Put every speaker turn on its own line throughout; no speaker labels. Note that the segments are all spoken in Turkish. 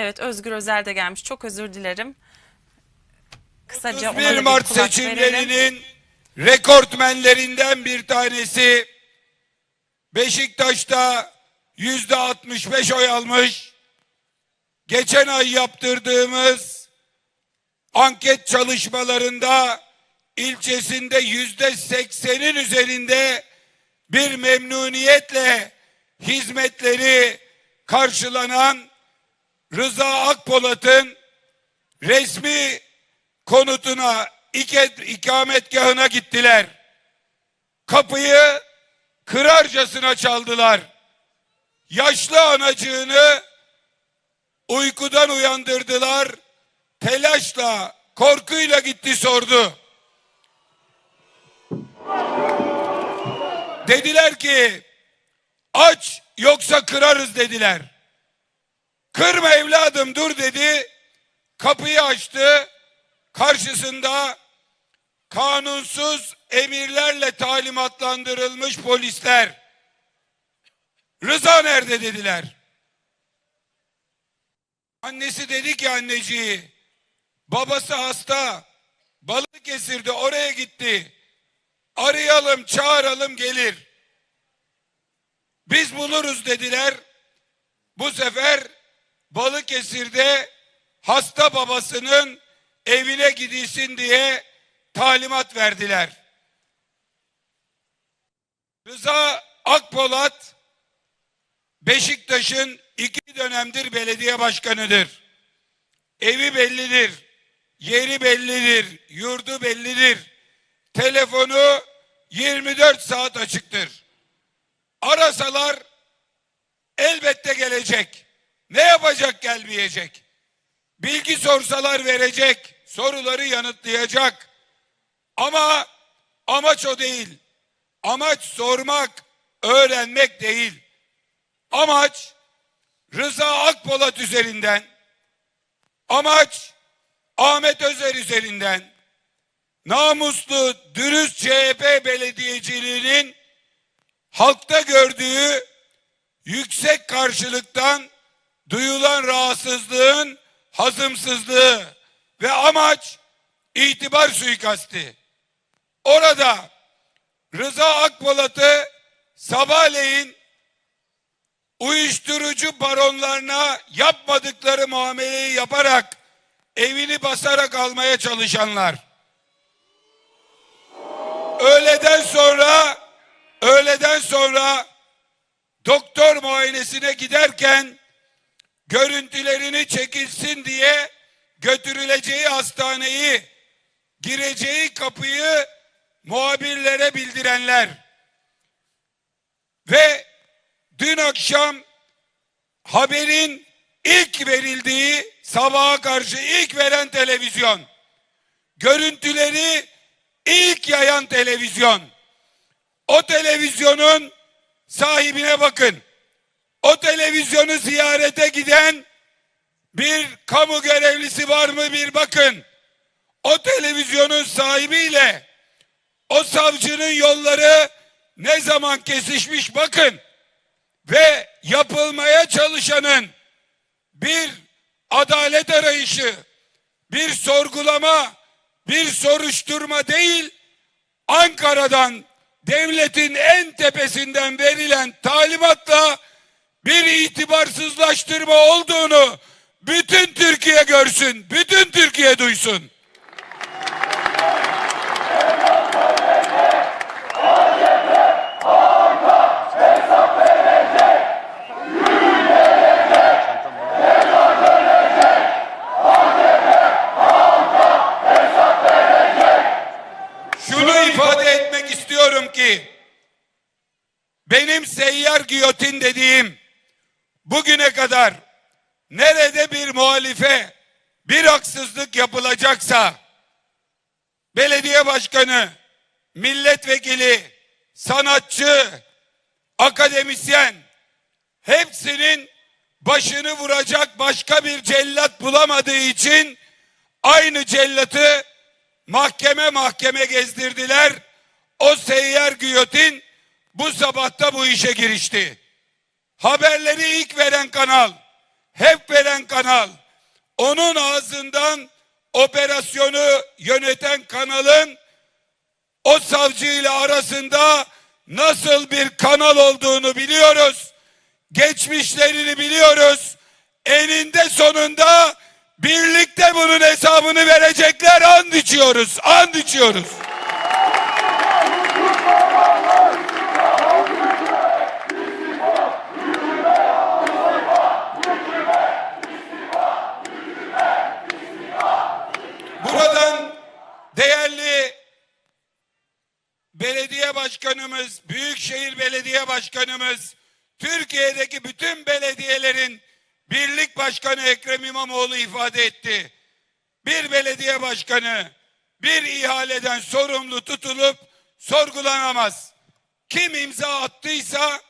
Evet Özgür Özel de gelmiş. Çok özür dilerim. Kısaca ona da
31
bir
Mart
kulak verelim.
seçimlerinin rekortmenlerinden bir tanesi Beşiktaş'ta yüzde 65 oy almış. Geçen ay yaptırdığımız anket çalışmalarında ilçesinde yüzde 80'in üzerinde bir memnuniyetle hizmetleri karşılanan Rıza Akpolat'ın resmi konutuna ikametgahına gittiler. Kapıyı kırarcasına çaldılar. Yaşlı anacığını uykudan uyandırdılar. Telaşla, korkuyla gitti sordu. Dediler ki aç yoksa kırarız dediler. Kırma evladım dur dedi. Kapıyı açtı. Karşısında kanunsuz emirlerle talimatlandırılmış polisler. Rıza nerede dediler. Annesi dedi ki anneciği babası hasta Balıkesir'de oraya gitti. Arayalım çağıralım gelir. Biz buluruz dediler. Bu sefer Balıkesir'de hasta babasının evine gidilsin diye talimat verdiler. Rıza Akpolat Beşiktaş'ın iki dönemdir belediye başkanıdır. Evi bellidir, yeri bellidir, yurdu bellidir. Telefonu 24 saat açıktır. Arasalar elbette gelecek. Ne yapacak gelmeyecek. Bilgi sorsalar verecek. Soruları yanıtlayacak. Ama amaç o değil. Amaç sormak, öğrenmek değil. Amaç Rıza Akpolat üzerinden, amaç Ahmet Özer üzerinden, namuslu, dürüst CHP belediyeciliğinin halkta gördüğü yüksek karşılıktan duyulan rahatsızlığın hazımsızlığı ve amaç itibar suikasti. Orada Rıza Akpolat'ı sabahleyin uyuşturucu baronlarına yapmadıkları muameleyi yaparak evini basarak almaya çalışanlar. Öğleden sonra öğleden sonra doktor muayenesine giderken görüntülerini çekilsin diye götürüleceği hastaneyi gireceği kapıyı muhabirlere bildirenler. Ve dün akşam haberin ilk verildiği sabaha karşı ilk veren televizyon. Görüntüleri ilk yayan televizyon. O televizyonun sahibine bakın o televizyonu ziyarete giden bir kamu görevlisi var mı bir bakın. O televizyonun sahibiyle o savcının yolları ne zaman kesişmiş bakın. Ve yapılmaya çalışanın bir adalet arayışı, bir sorgulama, bir soruşturma değil, Ankara'dan devletin en tepesinden verilen talimatla bir itibarsızlaştırma olduğunu bütün Türkiye görsün, bütün Türkiye duysun. Şunu ifade etmek istiyorum ki benim seyyar giyotin dediğim bugüne kadar nerede bir muhalife bir haksızlık yapılacaksa belediye başkanı, milletvekili, sanatçı, akademisyen hepsinin başını vuracak başka bir cellat bulamadığı için aynı cellatı mahkeme mahkeme gezdirdiler. O seyyar giyotin bu sabahta bu işe girişti. Haberleri ilk veren kanal hep veren kanal, onun ağzından operasyonu yöneten kanalın o savcıyla arasında nasıl bir kanal olduğunu biliyoruz. Geçmişlerini biliyoruz. Eninde sonunda birlikte bunun hesabını verecekler and içiyoruz. And içiyoruz. Başkanımız, Büyükşehir Belediye Başkanımız, Türkiye'deki bütün belediyelerin birlik başkanı Ekrem İmamoğlu ifade etti. Bir belediye başkanı bir ihaleden sorumlu tutulup sorgulanamaz. Kim imza attıysa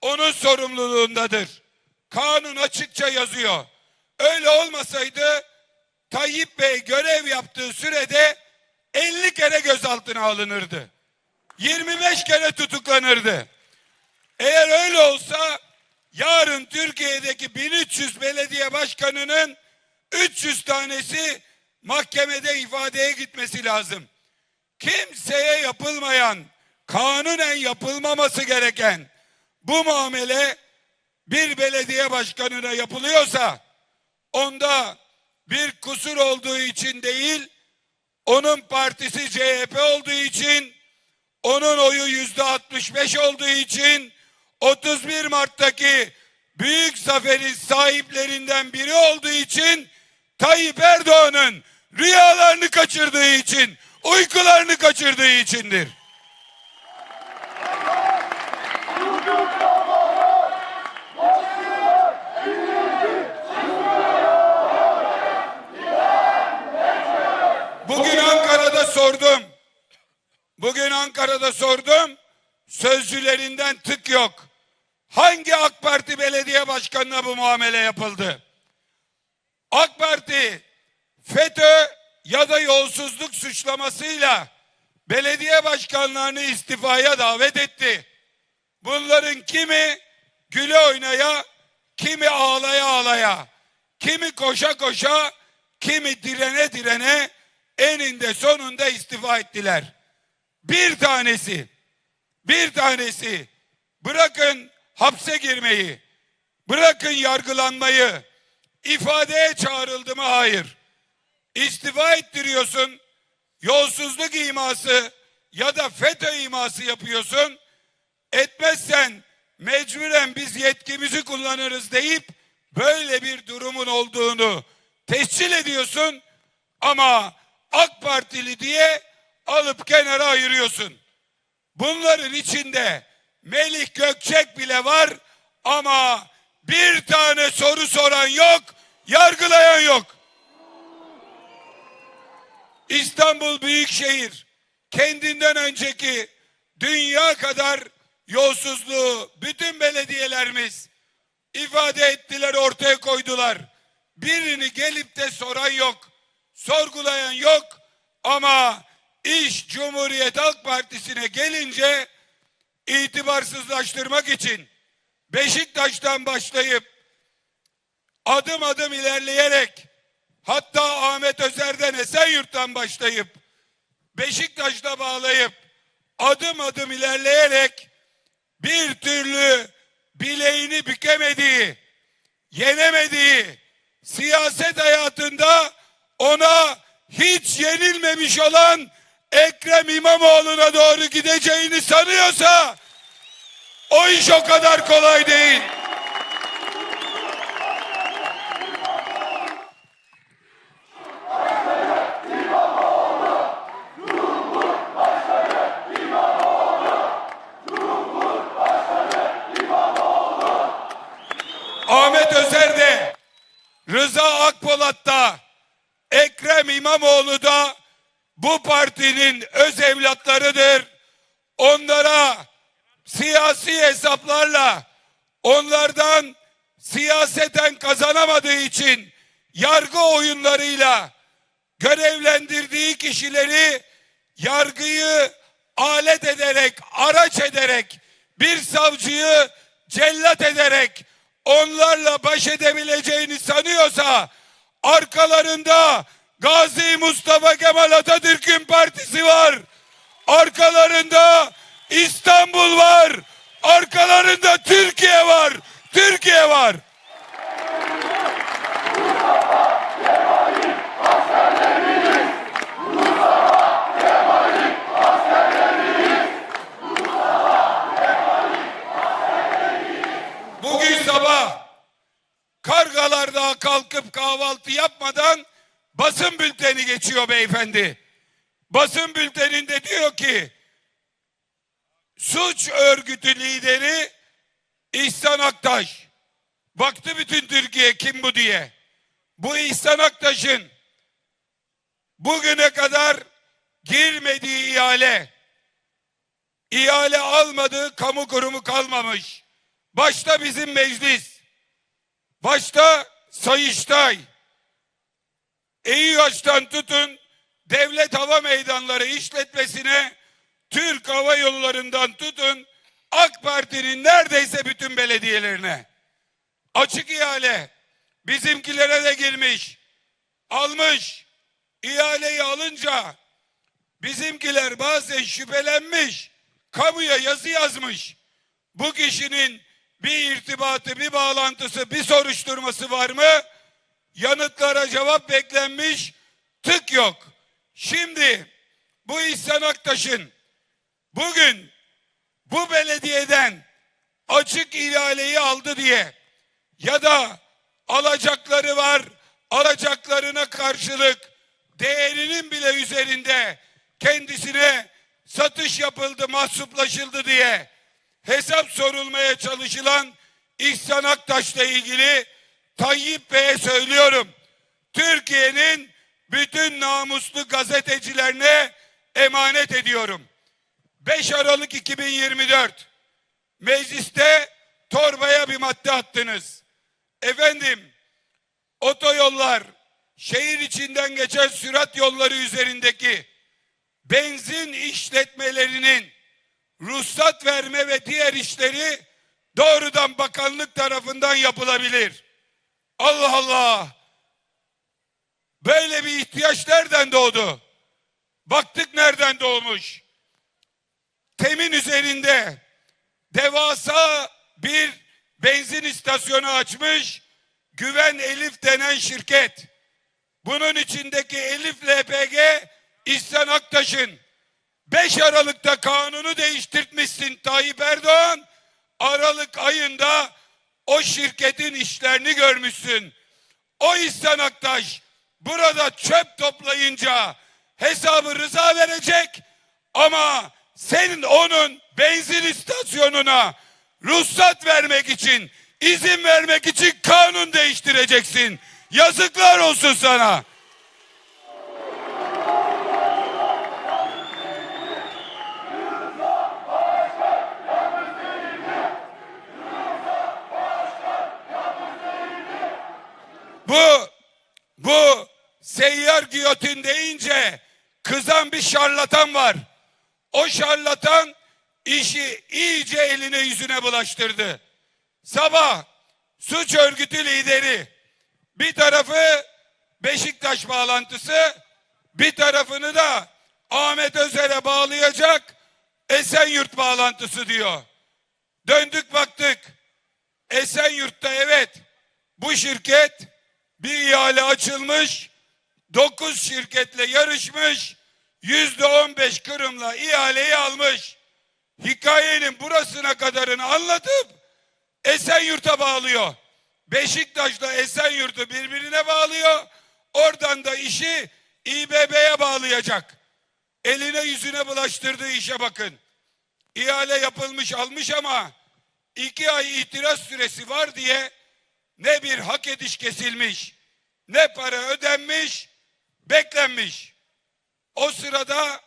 onun sorumluluğundadır. Kanun açıkça yazıyor. Öyle olmasaydı Tayyip Bey görev yaptığı sürede 50 kere gözaltına alınırdı. 25 kere tutuklanırdı. Eğer öyle olsa yarın Türkiye'deki 1300 belediye başkanının 300 tanesi mahkemede ifadeye gitmesi lazım. Kimseye yapılmayan, kanunen yapılmaması gereken bu muamele bir belediye başkanına yapılıyorsa onda bir kusur olduğu için değil, onun partisi CHP olduğu için, onun oyu yüzde 65 olduğu için 31 Mart'taki büyük zaferin sahiplerinden biri olduğu için Tayyip Erdoğan'ın rüyalarını kaçırdığı için, uykularını kaçırdığı içindir. Bugün Ankara'da sordum. Bugün Ankara'da sordum. Sözcülerinden tık yok. Hangi AK Parti belediye başkanına bu muamele yapıldı? AK Parti FETÖ ya da yolsuzluk suçlamasıyla belediye başkanlarını istifaya davet etti. Bunların kimi güle oynaya, kimi ağlaya ağlaya, kimi koşa koşa, kimi direne direne eninde sonunda istifa ettiler. Bir tanesi, bir tanesi bırakın hapse girmeyi, bırakın yargılanmayı, ifadeye çağrıldı mı? Hayır. İstifa ettiriyorsun, yolsuzluk iması ya da FETÖ iması yapıyorsun. Etmezsen mecburen biz yetkimizi kullanırız deyip böyle bir durumun olduğunu tescil ediyorsun ama AK Partili diye alıp kenara ayırıyorsun. Bunların içinde Melih Gökçek bile var ama bir tane soru soran yok, yargılayan yok. İstanbul Büyükşehir kendinden önceki dünya kadar yolsuzluğu bütün belediyelerimiz ifade ettiler, ortaya koydular. Birini gelip de soran yok, sorgulayan yok ama iş Cumhuriyet Halk Partisi'ne gelince itibarsızlaştırmak için Beşiktaş'tan başlayıp adım adım ilerleyerek hatta Ahmet Özer'den Esenyurt'tan başlayıp Beşiktaş'ta bağlayıp adım adım ilerleyerek bir türlü bileğini bükemediği, yenemediği siyaset hayatında ona hiç yenilmemiş olan Ekrem İmamoğlu'na doğru gideceğini sanıyorsa o iş o kadar kolay değil. Ahmet Özer de Rıza Akpolat da Ekrem İmamoğlu da bu partinin öz evlatlarıdır. Onlara siyasi hesaplarla onlardan siyaseten kazanamadığı için yargı oyunlarıyla görevlendirdiği kişileri yargıyı alet ederek, araç ederek, bir savcıyı cellat ederek onlarla baş edebileceğini sanıyorsa arkalarında Gazi Mustafa Kemal Atatürk'ün partisi var. Arkalarında İstanbul var. Arkalarında Türkiye var. Türkiye var. Bugün sabah kargalar daha kalkıp kahvaltı yapmadan basın bülteni geçiyor beyefendi. Basın bülteninde diyor ki örgütü lideri İhsan Aktaş. Baktı bütün Türkiye kim bu diye. Bu İhsan Aktaş'ın bugüne kadar girmediği ihale, ihale almadığı kamu kurumu kalmamış. Başta bizim meclis, başta Sayıştay, EİHA'dan tutun devlet hava meydanları işletmesine, Türk Hava Yolları'ndan tutun AK Parti'nin neredeyse bütün belediyelerine. Açık ihale bizimkilere de girmiş, almış. İhaleyi alınca bizimkiler bazen şüphelenmiş, kamuya yazı yazmış. Bu kişinin bir irtibatı, bir bağlantısı, bir soruşturması var mı? Yanıtlara cevap beklenmiş, tık yok. Şimdi bu İhsan Aktaş'ın bugün bu belediyeden açık ihaleyi aldı diye ya da alacakları var, alacaklarına karşılık değerinin bile üzerinde kendisine satış yapıldı, mahsuplaşıldı diye hesap sorulmaya çalışılan İhsan Aktaş'la ilgili Tayyip Bey'e söylüyorum. Türkiye'nin bütün namuslu gazetecilerine emanet ediyorum. 5 Aralık 2024 mecliste torbaya bir madde attınız. Efendim otoyollar, şehir içinden geçen sürat yolları üzerindeki benzin işletmelerinin ruhsat verme ve diğer işleri doğrudan bakanlık tarafından yapılabilir. Allah Allah! Böyle bir ihtiyaç nereden doğdu? Baktık nereden doğmuş. Temin üzerinde devasa bir benzin istasyonu açmış Güven Elif denen şirket. Bunun içindeki Elif LPG İhsan Aktaş'ın 5 Aralık'ta kanunu değiştirtmişsin Tayyip Erdoğan. Aralık ayında o şirketin işlerini görmüşsün. O İhsan Aktaş burada çöp toplayınca hesabı rıza verecek ama senin onun benzin istasyonuna ruhsat vermek için, izin vermek için kanun değiştireceksin. Yazıklar olsun sana. Bu bu seyyar giyotin deyince kızan bir şarlatan var. O şarlatan işi iyice eline yüzüne bulaştırdı. Sabah suç örgütü lideri bir tarafı Beşiktaş bağlantısı bir tarafını da Ahmet Özer'e bağlayacak Esenyurt bağlantısı diyor. Döndük baktık. Esenyurt'ta evet bu şirket bir ihale açılmış. 9 şirketle yarışmış. Yüzde on beş kırımla ihaleyi almış. Hikayenin burasına kadarını anlatıp Esenyurt'a bağlıyor. Beşiktaş'la Esenyurt'u birbirine bağlıyor. Oradan da işi İBB'ye bağlayacak. Eline yüzüne bulaştırdığı işe bakın. İhale yapılmış almış ama iki ay itiraz süresi var diye ne bir hak ediş kesilmiş, ne para ödenmiş, beklenmiş. O sırada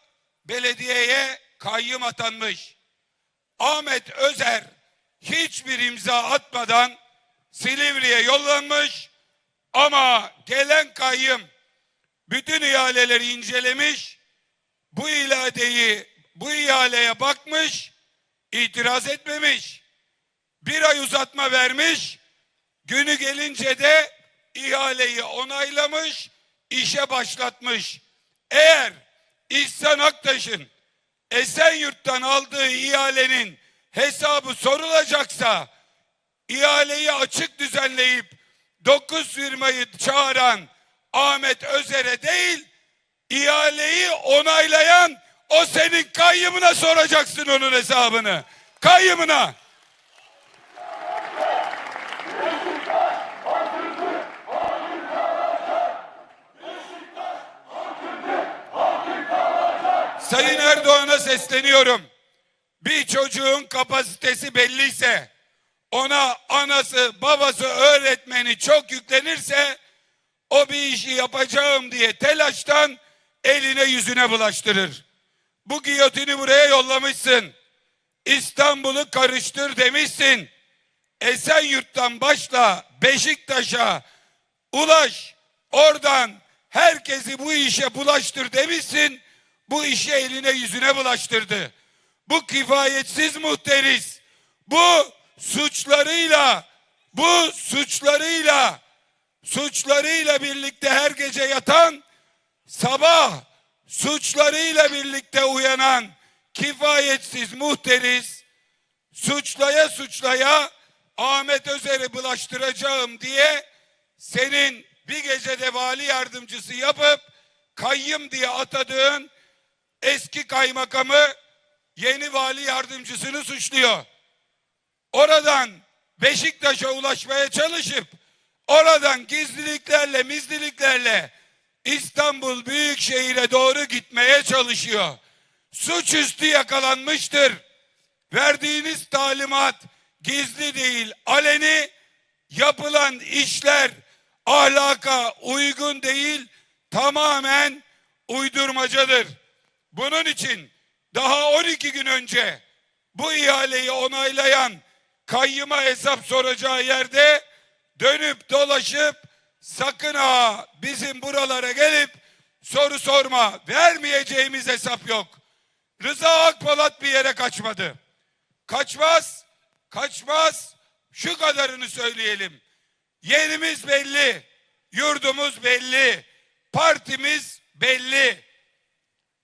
belediyeye kayyım atanmış. Ahmet Özer hiçbir imza atmadan Silivri'ye yollanmış ama gelen kayyım bütün ihaleleri incelemiş, bu iladeyi, bu ihaleye bakmış, itiraz etmemiş. Bir ay uzatma vermiş, Günü gelince de ihaleyi onaylamış, işe başlatmış. Eğer İhsan Aktaş'ın Esenyurt'tan aldığı ihalenin hesabı sorulacaksa ihaleyi açık düzenleyip 9 firmayı çağıran Ahmet Özer'e değil ihaleyi onaylayan o senin kayyımına soracaksın onun hesabını. Kayyımına. Sayın Erdoğan'a sesleniyorum. Bir çocuğun kapasitesi belliyse, ona anası, babası, öğretmeni çok yüklenirse, o bir işi yapacağım diye telaştan eline yüzüne bulaştırır. Bu giyotini buraya yollamışsın. İstanbul'u karıştır demişsin. Esenyurt'tan başla Beşiktaş'a ulaş. Oradan herkesi bu işe bulaştır demişsin. Bu işi eline yüzüne bulaştırdı. Bu kifayetsiz muhteris. Bu suçlarıyla bu suçlarıyla suçlarıyla birlikte her gece yatan sabah suçlarıyla birlikte uyanan kifayetsiz muhteris suçlaya suçlaya Ahmet Özer'i bulaştıracağım diye senin bir gecede vali yardımcısı yapıp kayyım diye atadığın eski kaymakamı yeni vali yardımcısını suçluyor. Oradan Beşiktaş'a ulaşmaya çalışıp oradan gizliliklerle mizliliklerle İstanbul Büyükşehir'e doğru gitmeye çalışıyor. Suçüstü yakalanmıştır. Verdiğiniz talimat gizli değil, aleni yapılan işler ahlaka uygun değil, tamamen uydurmacadır. Bunun için daha 12 gün önce bu ihaleyi onaylayan kayyıma hesap soracağı yerde dönüp dolaşıp sakın ha bizim buralara gelip soru sorma vermeyeceğimiz hesap yok. Rıza Akpolat bir yere kaçmadı. Kaçmaz, kaçmaz. Şu kadarını söyleyelim. Yerimiz belli, yurdumuz belli, partimiz belli.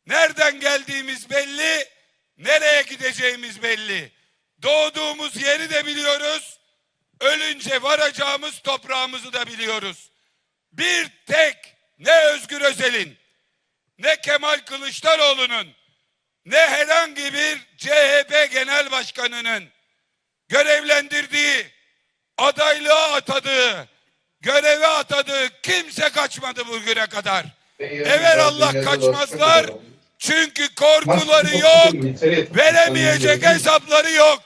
Nereden geldiğimiz belli, nereye gideceğimiz belli. Doğduğumuz yeri de biliyoruz, ölünce varacağımız toprağımızı da biliyoruz. Bir tek ne Özgür Özel'in, ne Kemal Kılıçdaroğlu'nun, ne herhangi bir CHP Genel Başkanı'nın görevlendirdiği, adaylığa atadığı, göreve atadığı kimse kaçmadı bugüne kadar. Evel Allah kaçmazlar. Çünkü korkuları yok, veremeyecek hesapları yok.